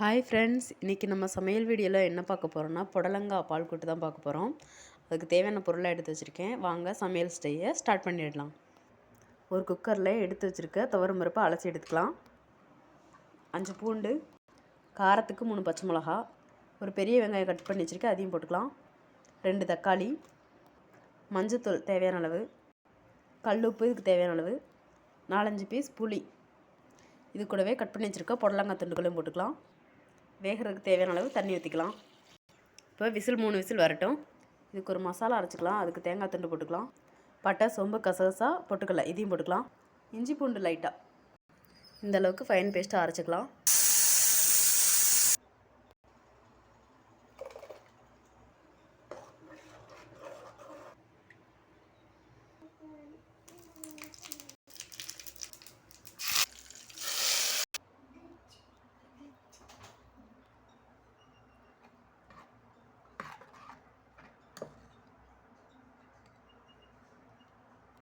Hi friends இன்றைக்கி நம்ம சமையல் வீடியோவில் என்ன பார்க்க போகிறோம்னா புடலங்காய் பால் கூட்டு தான் பார்க்க போகிறோம் அதுக்கு தேவையான பொருளை எடுத்து வச்சுருக்கேன். வாங்க சமையல் ஸ்டையை ஸ்டார்ட் பண்ணிடலாம். ஒரு குக்கரில் எடுத்து வச்சுருக்க துவரம் பருப்பை அலசி எடுத்துக்கலாம். அஞ்சு பூண்டு காரத்துக்கு மூணு பச்சை மிளகா ஒரு பெரிய வெங்காயம் கட் பண்ணி வச்சுருக்கேன் அதையும் போட்டுக்கலாம். ரெண்டு தக்காளி மஞ்சத்தூள் தேவையான அளவு கல் உப்பு இதுக்கு தேவையான அளவு நாலஞ்சு பீஸ் புளி. இது கூடவே கட் பண்ணி வச்சுருக்க புடலங்காய் துண்டுகளையும் போட்டுக்கலாம். வேகிறதுக்கு தேவையான அளவு தண்ணி ஊற்றிக்கலாம் இப்போ விசில் மூணு விசில் வரட்டும். இதுக்கு ஒரு மசாலா அரைச்சிக்கலாம். அதுக்கு தேங்காய் துண்டு போட்டுக்கலாம். பட்டை சோம்பு கசகசா பொட்டுக்கடலை இதையும் போட்டுக்கலாம். இஞ்சி பூண்டு லைட்டாக இந்த அளவுக்கு ஃபைன் பேஸ்ட்டாக அரைச்சிக்கலாம்.